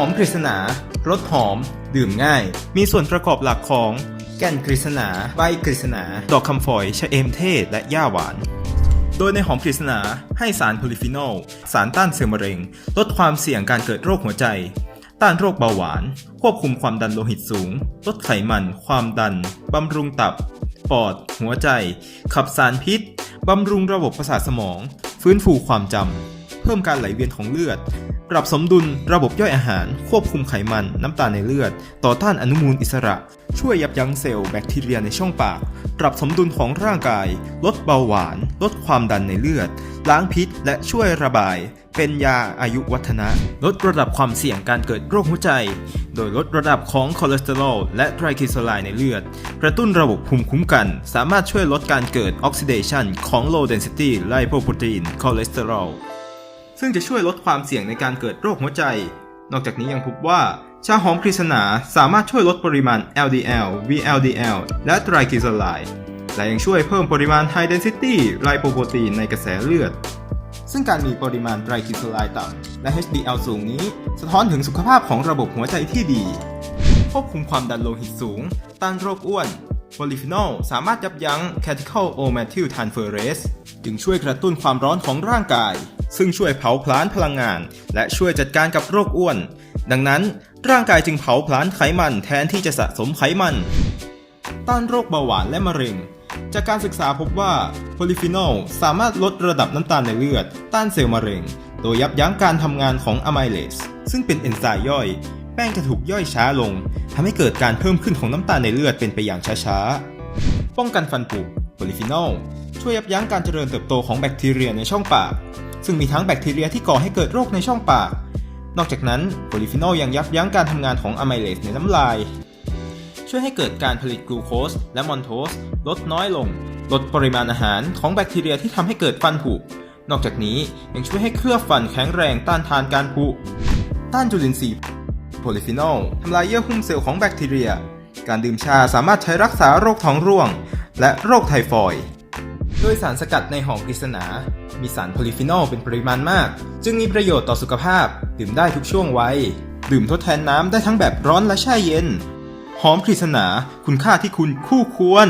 อมกฤษณารสหอม ดื่มง่าย มีส่วนประกอบหลักของแก่นกฤษณาใบกฤษณาดอกคำฝอยชะเอมเทศ และหญ้าหวาน โดยในหอมกฤษณาให้สารโพลิฟีนอล สารต้านเซลล์มะเร็ง ลดความเสี่ยงการเกิดโรคหัวใจ ต้านโรคเบาหวาน ควบคุมความดันโลหิตสูง ลดไขมัน ความดัน บำรุงตับ ปอด หัวใจ ขับสารพิษ บำรุงระบบประสาทสมอง ฟื้นฟูความจำ เพิ่มการไหลเวียนของเลือด ปรับสมดุลระบบย่อยอาหาร ควบคุมไขมัน น้ำตาลในเลือด ต่อต้านอนุมูลอิสระ ช่วยยับยั้งเซลล์แบคทีเรียในช่องปาก ปรับสมดุลของร่างกาย ลดเบาหวาน ลดความดันในเลือด ล้างพิษ และช่วยระบาย เป็นยาอายุวัฒนะ ลดระดับความเสี่ยงการเกิดโรคหัวใจ โดยลดระดับของคอเลสเตอรอลและไตรกลีเซอไรด์ในเลือด กระตุ้นระบบภูมิคุ้มกัน สามารถช่วยลดการเกิดออกซิเดชันของ low density lipoprotein cholesterol ซึ่งจะช่วยลดความเสี่ยงในการเกิดโรคหัวใจ นอกจากนี้ยังพบว่า ชาหอมกฤษณาสามารถช่วยลดปริมาณ LDL VLDL และไตรกลีเซอไรด์และยังช่วยเพิ่มปริมาณ High Density Lipoprotein ในกระแสเลือด ซึ่งการมีปริมาณไตรกลีเซอไรด์ต่ำและ HDL สูงนี้ สะท้อนถึงสุขภาพของระบบหัวใจที่ดี ควบคุมความดันโลหิตสูง ต้านโรคอ้วนโพลิฟีนอลสามารถยับยั้ง catechol o methyl transferase จึงช่วยกระตุ้นความร้อนของร่างกาย ซึ่งช่วยเผาผลาญพลังงาน และช่วยจัดการกับโรคอ้วน ดังนั้นร่างกายจึงเผาผลาญไขมันแทนที่จะสะสมไขมัน ต้านโรคเบาหวานและมะเร็ง จากการศึกษาพบว่าโพลิฟีนอลสามารถลดระดับน้ำตาลในเลือด ต้านเซลล์มะเร็ง โดยยับยั้งการทำงานของอะไมเลสซึ่งเป็นเอนไซม์ย่อย แป้งจะถูกย่อยช้าลงทำให้เกิดการเพิ่มขึ้นของน้ำตาลในเลือดเป็นไปอย่างช้าๆ ป้องกันฟันผุโพลิฟีนอลช่วยยับยั้งการเจริญเติบโตของแบคทีเรียในช่องปาก ซึ่งมีทั้งแบคทีเรียที่ก่อให้เกิดโรคในช่องปาก นอกจากนั้นโพลิฟีนอลยังยับยั้งการทำงานของอะไมเลสในน้ำลาย ช่วยให้เกิดการผลิตกลูโคสและมอนโทสลดน้อยลง ลดปริมาณอาหารของแบคทีเรียที่ทำให้เกิดฟันผุ นอกจากนี้ยังช่วยให้เคลือบฟันแข็งแรงต้านทานการผุ ต้านจุลินทรีย์โพลิฟีนอลทำลายเยื่อหุ้มเซลล์ของแบคทีเรีย การดื่มชาสามารถใช้รักษาโรคท้องร่วง และโรคไทฟอยด์โดยสารสกัดในหอมกฤษณา มีสารโพลิฟีนอลเป็นปริมาณมาก จึงมีประโยชน์ต่อสุขภาพ ดื่มได้ทุกช่วงวัย ดื่มทดแทนน้ำได้ทั้งแบบร้อนและแช่เย็น หอมปริศนาคุณค่าที่คุณคู่ควร